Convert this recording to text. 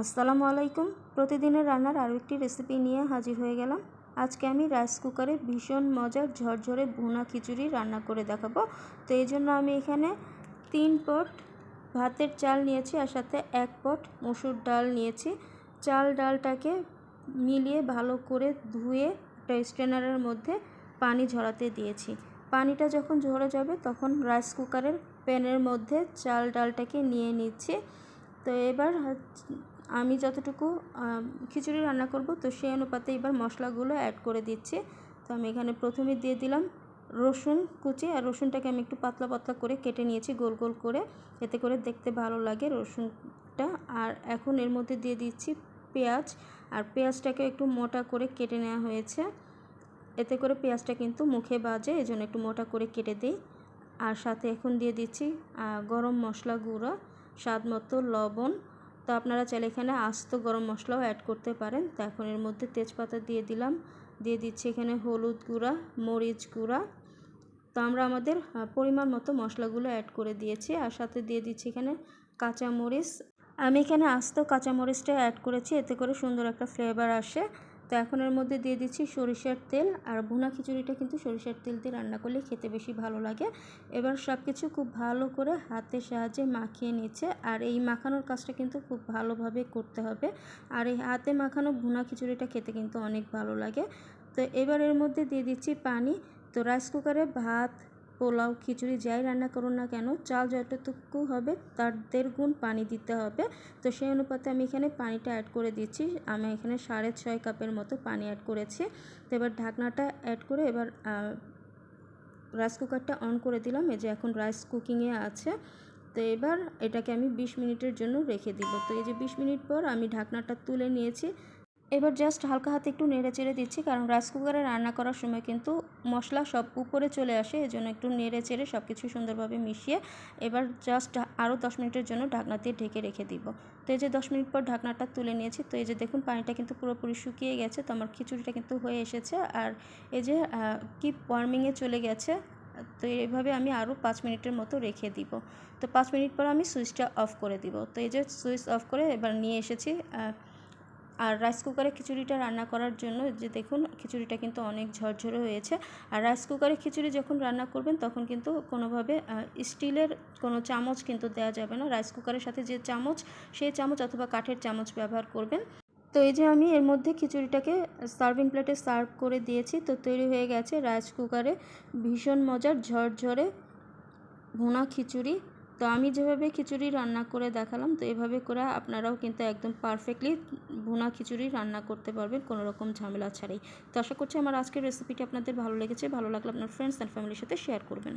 আসসালামু আলাইকুম। প্রতিদিনের রান্নার আরও একটি রেসিপি নিয়ে হাজির হয়ে গেলাম। আজকে আমি রাইস কুকারে ভীষণ মজার ঝরঝরে ভুনা খিচুড়ি রান্না করে দেখাবো। তো এই জন্য আমি এখানে তিন পট ভাতের চাল নিয়েছি আর সাথে এক পট মসুর ডাল নিয়েছি। চাল ডালটাকে মিলিয়ে ভালো করে ধুয়ে একটা স্ট্রেনারের মধ্যে পানি ঝরাতে দিয়েছি। পানিটা যখন ঝরে যাবে তখন রাইস কুকারের প্যানের মধ্যে চাল ডালটাকে নিয়ে নিচ্ছি। তো এবার আমি যতটুকু খিচুড়ি রান্না করব, তো সেই অনুপাতে এবার মশলাগুলো অ্যাড করে দিচ্ছি। তো আমি এখানে প্রথমে দিয়ে দিলাম রসুন কুচি, আর রসুনটাকে আমি একটু পাতলা পাতলা করে কেটে নিয়েছি গোল গোল করে, এতে করে দেখতে ভালো লাগে রসুনটা। আর এখন এর মধ্যে দিয়ে দিচ্ছি পেঁয়াজ, আর পেঁয়াজটাকে একটু মোটা করে কেটে নেওয়া হয়েছে। এতে করে পেঁয়াজটা কিন্তু মুখে বাজে এই একটু মোটা করে কেটে দিই। আর সাথে এখন দিয়ে দিচ্ছি গরম মশলা গুঁড়ো। স্বাদ মতো লবণ। তো আপনারা চাইলে এখানে আস্ত গরম মশলাও অ্যাড করতে পারেন। তো এখন এর মধ্যে তেজপাতা দিয়ে দিলাম। দিয়ে দিচ্ছি এখানে হলুদ গুঁড়া, মরিচ গুঁড়া। তো আমরা আমাদের পরিমাণ মতো মশলাগুলো অ্যাড করে দিয়েছি। আর সাথে দিয়ে দিচ্ছি এখানে কাঁচামরিচ। আমি এখানে আস্ত কাঁচামরিচটা অ্যাড করেছি। এতে করে সুন্দর একটা ফ্লেভার আসে। তো এখন এর মধ্যে দিয়ে দিচ্ছি সরিষার তেল আর ভুনা খিচুড়িটা কিন্তু সরিষার তেল দিয়ে রান্না করলে খেতে বেশি ভালো লাগে। এবার সব কিছু খুব ভালো করে হাতের সাহায্যে মাখিয়ে নিচ্ছে আর এই মাখানোর কাজটা কিন্তু খুব ভালোভাবে করতে হবে। আর এই হাতে মাখানো ভুনা খিচুড়িটা খেতে কিন্তু অনেক ভালো লাগে। তো এবার এর মধ্যে দিয়ে দিচ্ছি পানি। তো রাইস কুকারে ভাত পোলাও, খিচুড়ি যাই রান্না করুন না কেন, চাল যতটুকু হবে তার দেড় গুণ পানি দিতে হবে। তো সেই অনুপাতে আমি এখানে পানিটা অ্যাড করে দিচ্ছি। আমি এখানে সাড়ে ছয় কাপের মতো পানি অ্যাড করেছি। তো এবার ঢাকনাটা অ্যাড করে এবার রাইস কুকারটা অন করে দিলাম। এই যে এখন রাইস কুকিংয়ে আছে। তো এবার এটাকে আমি 20 মিনিটের জন্য রেখে দিব। তো এই যে 20 মিনিট পর আমি ঢাকনাটা তুলে নিয়েছি। এবার জাস্ট হালকা হাতে একটু নেড়ে চেড়ে দিচ্ছি, কারণ রাইস কুকারে রান্না করার সময় কিন্তু মশলা সব উপরে চলে আসে, এজন্য একটু নেড়ে চেড়ে সব কিছু সুন্দরভাবে মিশিয়ে এবার জাস্ট আরও দশ মিনিটের জন্য ঢাকনা দিয়ে ঢেকে রেখে দিব। তো এই যে দশ মিনিট পর ঢাকনাটা তুলে নিয়েছি, তো এই যে দেখুন পানিটা কিন্তু পুরোপুরি শুকিয়ে গেছে, তো আমার খিচুড়িটা কিন্তু হয়ে এসেছে। আর এই যে কি ওয়ার্মিংয়ে চলে গেছে, তো এইভাবে আমি আরও পাঁচ মিনিটের মতো রেখে দিব। তো পাঁচ মিনিট পর আমি সুইচটা অফ করে দিব। তো এই যে সুইচ অফ করে এবার নিয়ে এসেছি আর রাইস কুকারে খিচুড়িটা রান্না করার জন্য যে দেখুন খিচুড়িটা কিন্তু অনেক ঝরঝরে হয়েছে। আর রাইস কুকারে খিচুড়ি যখন রান্না করবেন তখন কিন্তু কোনোভাবে স্টিলের কোনো চামচ কিন্তু দেওয়া যাবে না। রাইস কুকারের সাথে যে চামচ, সেই চামচ অথবা কাঠের চামচ ব্যবহার করবেন। তো এই যে আমি এর মধ্যে খিচুড়িটাকে সার্ভিং প্লেটে সার্ভ করে দিয়েছি। তো তৈরি হয়ে গেছে রাইস কুকারে ভীষণ মজার ঝরঝরে ভুনা খিচুড়ি। তো আমি যেভাবে খিচুড়ি রান্না করে দেখালাম, তো এভাবে করে আপনারাও কিন্তু একদম পারফেক্টলি ভুনা খিচুড়ি রান্না করতে পারবেন, কোনো রকম ঝামেলা ছাড়াই। তো আশা করছি আমার আজকের রেসিপিটি আপনাদের ভালো লেগেছে, ভালো লাগলে আপনার ফ্রেন্ডস অ্যান্ড ফ্যামিলির সাথে শেয়ার করবেন।